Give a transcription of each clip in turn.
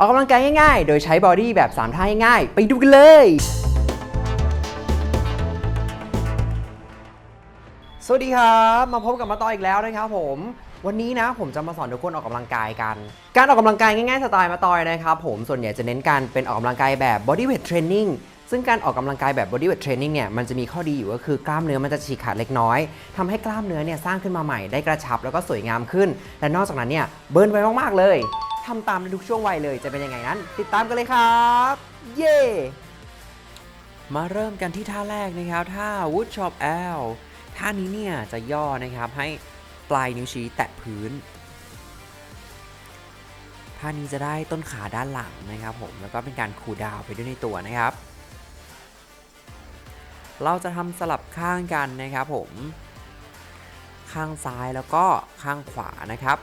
ออกกำลังกายง่ายๆ โดยใช้บอดี้แบบ 3 ท่าง่ายๆ ไปดูกันเลย สวัสดีครับ มาพบกับมาต่ออีกแล้วนะครับผมวันนี้นะผมจะมาสอนทุกคนออกกำลังกายกัน การออกกำลังกายง่ายๆสไตล์มาตอยนะครับผมส่วนใหญ่จะเน้นการเป็นออกกำลังกายแบบ body weight training ซึ่งการออกกำลังกายแบบ body weight training เนี่ยมันจะมีข้อดีอยู่ก็คือกล้ามเนื้อมันจะฉีกขาดเล็กน้อยทำให้กล้ามเนื้อเนี่ยสร้างขึ้นมาใหม่ได้กระชับแล้วก็สวยงามขึ้น และนอกจากนั้นเนี่ยเบิร์นไปมากๆเลย ทำตามในทุกช่วงวัยเลยจะเป็นยังไงนั้น ติดตามกันเลยครับ เย้มาเริ่มกันที่ท่าแรกนะครับท่า wood chop L ท่านี้เนี่ยจะย่อนะครับให้ปลายนิ้วชี้แตะพื้นท่านี้จะได้ต้นขาด้านหลังนะครับผมแล้วก็เป็นการคูดาวไปด้วยในตัวนะครับ เราจะทำสลับข้างกันนะครับผม ข้างซ้ายแล้วก็ข้างขวานะครับ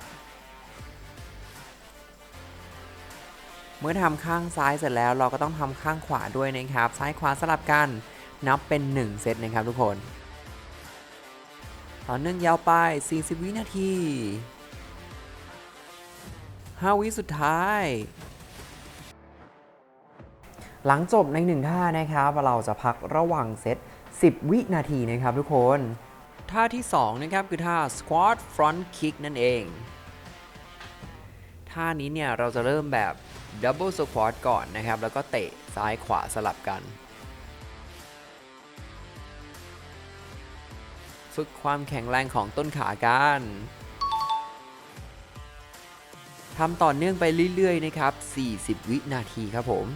มื่อทำข้างซ้ายเสร็จแล้วเราก็ต้องทำข้างขวาด้วยนะครับ ซ้ายขวาสลับกันนับเป็น 1 เซตนะครับทุกคนต่อเนื่องยาวไป 40 วินาที 5 วิสุดท้าย หลังจบในหนึ่งท่านะครับ เราจะพักระหว่างเซต 10 วินาทีนะครับทุกคน ท่าที่ 2 นะครับ คือท่า squat front kick นั่นเอง ท่านี้เนี่ยเราจะเริ่มแบบ double squat ก่อนนะครับ แล้วก็เตะซ้ายขวาสลับกัน ฝึกความแข็งแรงของต้นขากันทำต่อเนื่องไปเรื่อยๆ นะครับ 40 วินาทีครับผม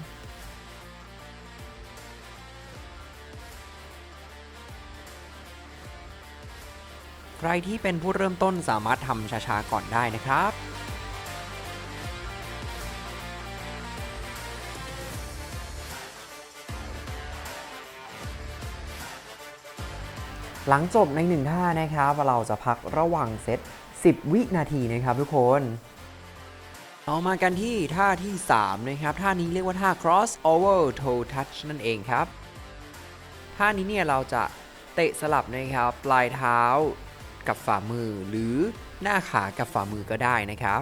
ใครที่เป็นผู้เริ่มต้นสามารถทำช้าๆก่อนได้นะครับ หลังจบในหนึ่งท่านะครับเราจะพักระหว่างเซต 10 วินาทีนะครับทุกคนต่อมากันที่ท่าที่ 3 นะครับ ท่านี้เรียกว่าท่า cross over toe touch นั่นเองครับ ท่านี้เนี่ยเราจะเตะสลับนะครับ ปลายเท้ากับฝ่ามือ หรือหน้าขากับฝ่ามือก็ได้นะครับ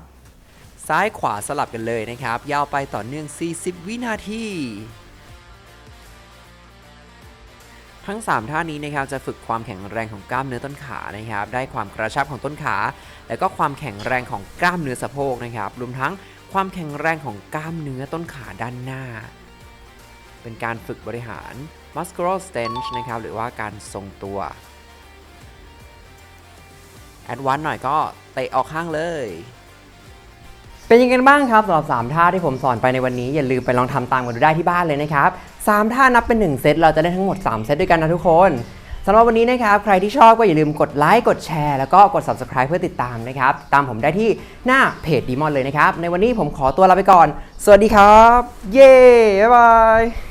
ซ้ายขวาสลับกันเลยนะครับ ยาวไปต่อเนื่อง 40 วินาที ทั้ง 3 ท่านี้นะครับจะฝึกความแข็งแรงของกล้ามเนื้อต้นขานะครับ ได้ความกระชับของต้นขา แล้วก็ความแข็งแรงของกล้ามเนื้อสะโพกนะครับ รวมทั้งความแข็งแรงของกล้ามเนื้อต้นขาด้านหน้า เป็นการฝึกบริหาร muscular stance นะครับ หรือว่าการทรงตัวแอดวานหน่อยก็เตะออกข้างเลย เป็นยังไงบ้างครับสำหรับ 3 ท่าที่ผมสอนไปในวันนี้ อย่าลืมไปลองทำตามกันดูได้ที่บ้านเลยนะครับ 3 ท่านับเป็น 1 เซตเราจะได้ทั้งหมด 3 เซตด้วยกันนะทุกคนสำหรับวันนี้นะครับ ใครที่ชอบก็อย่าลืมกดไลค์กดแชร์แล้วก็กด subscribe เพื่อติดตามนะครับ ตามผมได้ที่หน้าเพจดีมอนเลยนะครับ ในวันนี้ผมขอตัวลาไปก่อน สวัสดีครับ เย้บ๊ายบาย